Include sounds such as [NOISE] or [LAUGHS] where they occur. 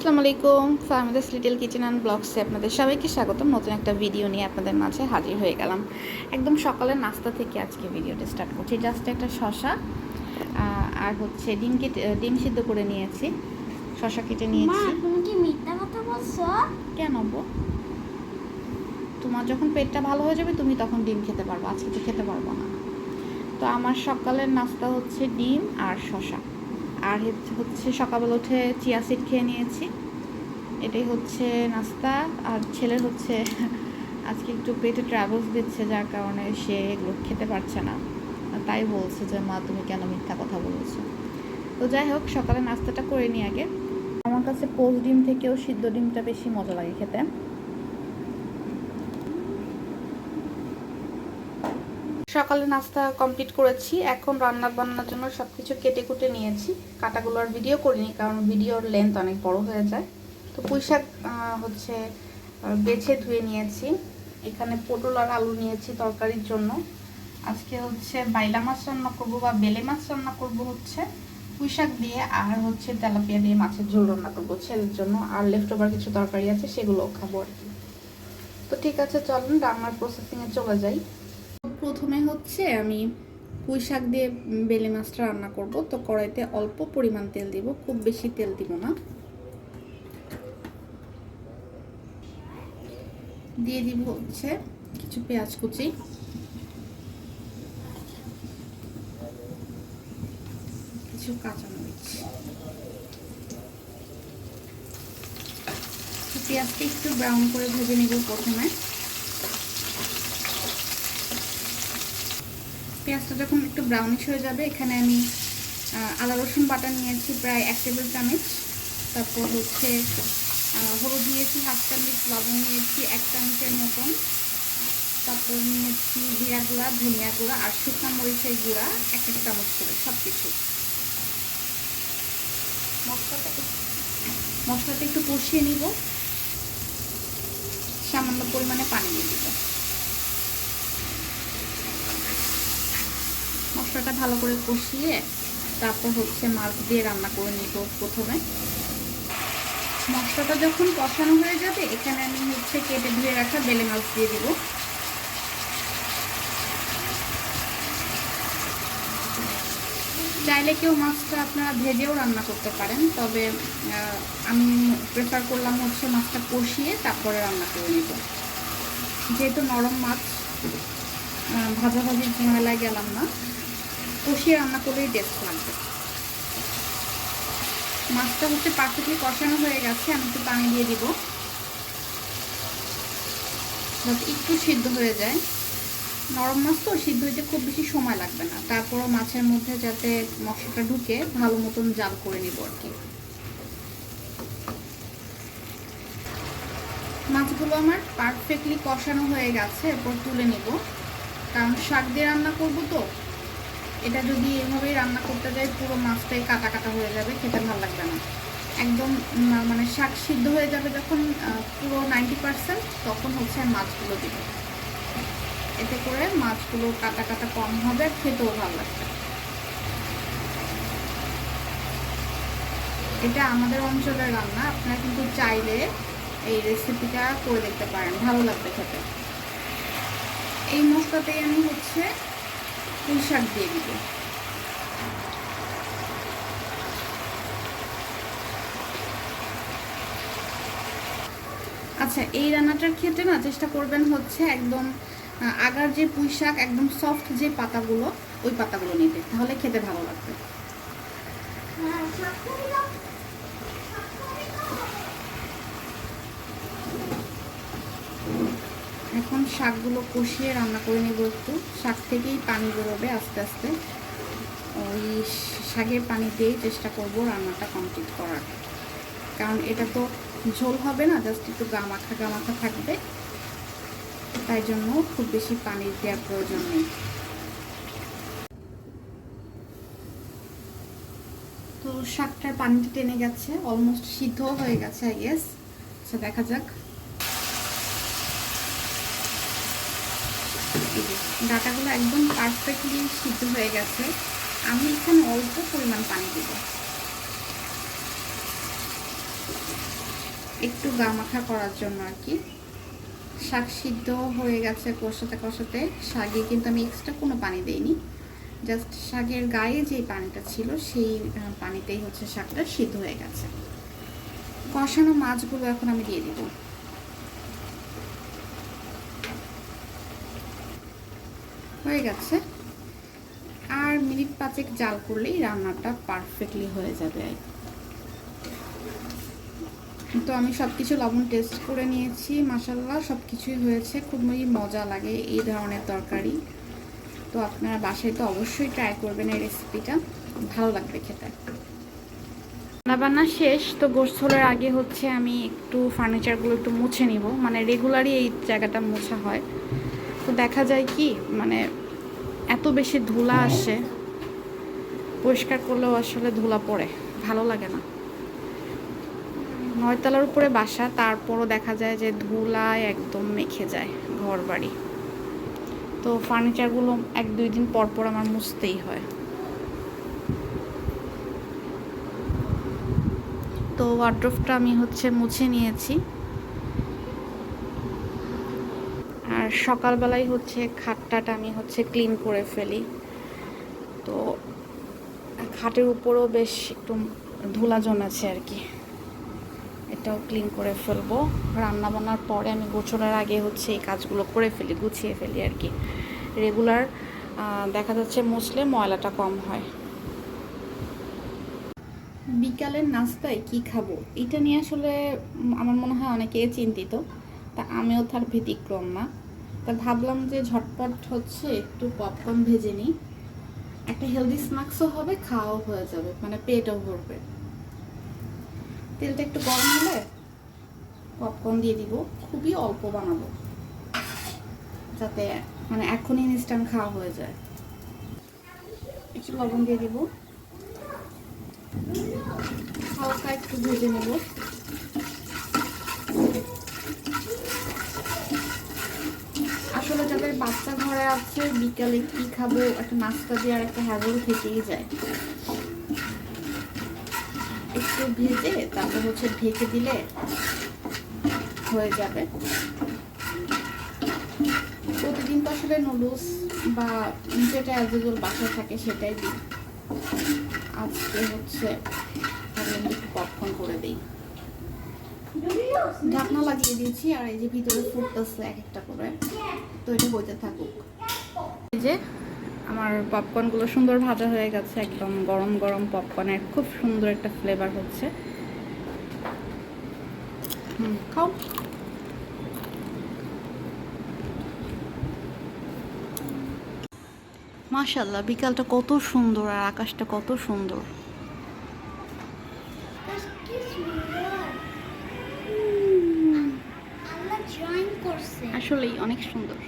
আসসালামু আলাইকুম। Farmida's little kitchen and ব্লগসে আপনাদের সবাইকে স্বাগতম। নতুন একটা ভিডিও নিয়ে আপনাদের মাঝে হাজির হয়ে গেলাম। একদম সকালের নাস্তা থেকে আজকে ভিডিওটা স্টার্ট করছি। জাস্ট একটা শশা আর হচ্ছে ডিম কেটে ডিম সিদ্ধ করে নিয়েছি। শশা কেটে নিয়েছি। তুমি কি মিথ্যা কথা বলছো? কেন বো? তোমার যখন পেটটা ভালো হয়ে যাবে তুমি তখন ডিম খেতে পারব। আজকে তো খেতে পারব না। তো আমার সকালের নাস্তা হচ্ছে ডিম আর শশা। আর হচ্ছে- সকালবেলা উঠে চিয়া সিড খেয়ে নিয়েছি। এটাই হচ্ছে নাস্তা। আর ছেলের হচ্ছে [LAUGHS] আজকে একটু পেটে ট্রাভেলস দিচ্ছে, যার কারণে সে এগুলো খেতে পারছে না। তাই বলছে যে, মা, তুমি কেন মিথ্যা কথা বলেছ? তো যাই হোক, সকালে নাস্তাটা করে নিই আগে। আমার কাছে পোস্ট ডিম থেকেও সিদ্ধ ডিমটা বেশি মজা লাগে খেতে। সকালে নাস্তা কমপ্লিট করেছি। এখন রান্না বান্নার জন্য সব কিছু কেটে কুটে নিয়েছি। কাটাগুলো আর ভিডিও করিনি কারণ ভিডিওর লেন্থ অনেক বড় হয়ে যায়। তো পুঁই শাক হচ্ছে বেছে ধুয়ে নিয়েছি। এখানে পটল আর আলু নিয়েছি তরকারির জন্য। আজকে হচ্ছে বাইলা মাছ রান্না করব বা বেলে মাছ রান্না করব হচ্ছে পুঁই শাক দিয়ে আর হচ্ছে তেলাপিয়া দিয়ে মাছের ঝোল রান্না করব ছেলের জন্য। আর লেফট ওভার কিছু তরকারি আছে সেগুলোও খাব আর কি। তো ঠিক আছে, চলুন রান্নার প্রসেসিংয়ে চলে যাই। প্রথমে হচ্ছে আমি পুঁই শাক দিয়ে বেলে মাছটা রান্না করব। তো কড়াইতে অল্প পরিমাণ তেল দিব, খুব বেশি তেল দিব না। দিয়ে দিব হচ্ছে কিছু পেঁয়াজ কুচি। কিছু কাঁচামরিচ। তো পেঁয়াজটা একটু ব্রাউন করে ভেজে নিব প্রথমে। পেঁয়াজটা যখন একটু ব্রাউনিশ হয়ে যাবে, এখানে আমি আদা, রসুন বাটা নিয়েছি প্রায় এক টেবিল চামচ। তারপর হচ্ছে হলুদ নিয়েছি, হাফ চামচ, লবণ নিয়েছি এক চামচের মতন। তারপর নিয়েছি জিরা গুঁড়া, ধনিয়া গুঁড়া আর শুকনো মরিচের গুঁড়া, এক এক চামচ করে সব কিছু মশলাটা মশলাটা একটু কষিয়ে নিব। সামান্য পরিমাণে পানি দিয়ে দিব মশলাটা ভালো করে কষিয়ে তারপর হচ্ছে মাছ দিয়ে রান্না করে নিব প্রথমে। মশলাটা যখন কষানো হয়ে যাবে এখানে আমি হচ্ছে কেটে ধুয়ে রাখা বেলে মাছ দিয়ে দিব। চাইলে কেউ মাছটা আপনারা ভেজেও রান্না করতে পারেন তবে আমি প্রেফার করলাম হচ্ছে মাছটা কষিয়ে তারপরে রান্না করে নিব। যেহেতু নরম মাছ আহ, ভাজাভাজির ঝামেলায় গেলাম না কষিয়ে রান্না করলেই টেস্ট লাগবে। মাছটা হচ্ছে পার্ফেক্টলি কষানো হয়ে গেছে, আমি একটু পানি দিয়ে দিব। যাতে একটু সিদ্ধ হয়ে যায়। নরম মাছ তো, সিদ্ধ হইতে খুব বেশি সময় লাগবে না। তারপরও মাছের মধ্যে যাতে মশলাটা ঢুকে, ভালো মতন জাল করে নিব আর কি। মাছগুলো আমার পারফেক্টলি কষানো হয়ে গেছে, এরপর তুলে নিব। কারণ শাক দিয়ে রান্না করব তো এটা যদি এভাবেই রান্না করতে যাই, পুরো মাছটাই কাটা কাটা হয়ে যাবে, খেতে ভালো লাগবে না। একদম মানে শাক সিদ্ধ হয়ে যাবে যখন পুরো নাইনটি পার্সেন্ট তখন হচ্ছে মাছগুলো দিব। এতে করে মাছগুলো কাটা কাটা কম হবে, আর খেতেও ভালো লাগবে। এটা আমাদের অঞ্চলের রান্না, আপনারা কিন্তু চাইলে এই রেসিপিটা করে দেখতে পারেন, ভালো লাগবে খেতে। এই মশলাতেই আমি হচ্ছে পুঁই শাক দিয়ে দিব। আচ্ছা এই রান্নাটার ক্ষেত্রে না চেষ্টা করবেন হচ্ছে একদম আগার যে পুঁই শাক, একদম সফট যে পাতাগুলো, ওই পাতাগুলো নিতে। তাহলে খেতে ভালো লাগবে। এখন শাকগুলো কষিয়ে রান্না করে নেব একটু। শাক থেকেই পানি বেরোবে আস্তে আস্তে। ওই শাকের পানিতেই চেষ্টা করব রান্নাটা কমপ্লিট করার। কারণ এটা তো ঝোল হবে না জাস্ট একটু গা মাখা গা মাখা থাকবে। তাই জন্য খুব বেশি পানি দেওয়ার প্রয়োজন নেই। তো শাকটার পানিটা টেনে গেছে অলমোস্ট সিদ্ধ হয়ে গেছে আই গেস আচ্ছা দেখা যাক এই যে ডাটাগুলো একদম পারফেক্টলি সিদ্ধ হয়ে গেছে। আমি এখানে অল্প পরিমাণ পানি দেব। একটু গামাখা করার জন্য আর কি। শাক সিদ্ধ হয়ে গেছে কষাতে কষাতে। শাকে কিন্তু আমি এক্সট্রা কোনো পানি দেইনি। জাস্ট শাকের গায়ে যে পানিটা ছিল, সেই পানিতেই হচ্ছে শাকটা সিদ্ধ হয়ে গেছে। কষানো মাছগুলো এখন আমি দিয়ে দিব। হয়ে গেছে। আর মিনিট পাঁচেক জাল করলেই রান্নাটা পারফেক্টলি হয়ে যাবে। তো আমি সব কিছু লবণ টেস্ট করে নিয়েছি মাসাল্লাহ সব কিছুই হয়েছে খুবই মজা লাগে এই ধরনের তরকারি। তো আপনারা বাসায় তো অবশ্যই ট্রাই করবেন এই রেসিপিটা ভালো লাগবে খেতে। রান্নাবান্না শেষ, তো গোসলের আগে হচ্ছে আমি একটু ফার্নিচারগুলো একটু মুছে নিব। মানে রেগুলারই এই জায়গাটা মোছা হয়। তো দেখা যায় কি মানে এত বেশি ধুলা আসে পরিষ্কার করলেও আসলে ধুলা পড়ে ভালো লাগে না। নয়তলার উপরে বাসা তারপরও দেখা যায় যে ধুলায় একদম মেখে যায় ঘর বাড়ি তো ফার্নিচারগুলো এক দুই দিন পর পর আমার মুছতেই হয়। তো ওয়ার্ড্রোফটা আমি হচ্ছে মুছে নিয়েছি। আর সকালবেলায় হচ্ছে খাটটাটা আমি হচ্ছে ক্লিন করে ফেলি। তো খাটের উপরেও বেশ একটু ধুলা জমেছে আর কি। এটাও ক্লিন করে ফেলব। রান্না বান্নার পরে আমি গোছলের আগে হচ্ছে এই কাজগুলো করে ফেলি, গুছিয়ে ফেলি আর কি। রেগুলার দেখা যাচ্ছে মুছলে ময়লাটা কম হয়। বিকালের নাস্তায় কি খাব? এটা নিয়ে আসলে আমার মনে হয় অনেকে চিন্তিত। তা আমিও তার ব্যতিক্রম না তা ভাবলাম যে ঝটপট হচ্ছে একটু পপকর্ন ভেজে নিই। একটা হেলদি স্ন্যাক্সও হবে, খাওয়াও হয়ে যাবে মানে পেটও ভরবে। তেলটা একটু গরম হলে পপকর্ন দিয়ে দিব, খুবই অল্প বানাবো। যাতে মানে এখনই ইনস্ট্যান্ট খাওয়া হয়ে যায়। একটু লবণ দিয়ে দিব। হালকা একটু ভেজে নেব। আসলে যাদের বাচ্চা ঘরে আছে, বিকালে কি খাব, একটা নাস্তা দিয়ে আর একটা হ্যাবল থেকেই যায়। একটু ভেজে তারপর হচ্ছে ঢেকে দিলে হয়ে যাবে। প্রতিদিন তো আসলে নুডলস বা যেটা অ্যাভেলেবল বাসায় থাকে সেটাই দিই। আজকে হচ্ছে একটু পপকর্ন করে দিই। ঢাকনা লাগিয়ে দিয়েছি আর এই যে ভিতরে ফুটতেছে এক একটা করে। তো এটা হইতে থাকুক। এই যে আমার পপকর্নগুলো সুন্দর ভাজা হয়ে গেছে, একদম গরম গরম পপকর্নের খুব সুন্দর একটা ফ্লেভার হচ্ছে। হুম, খাও। মাশাল্লাহ বিকালটা কত সুন্দর আর আকাশটা কত সুন্দর। আসলেই অনেক সুন্দর।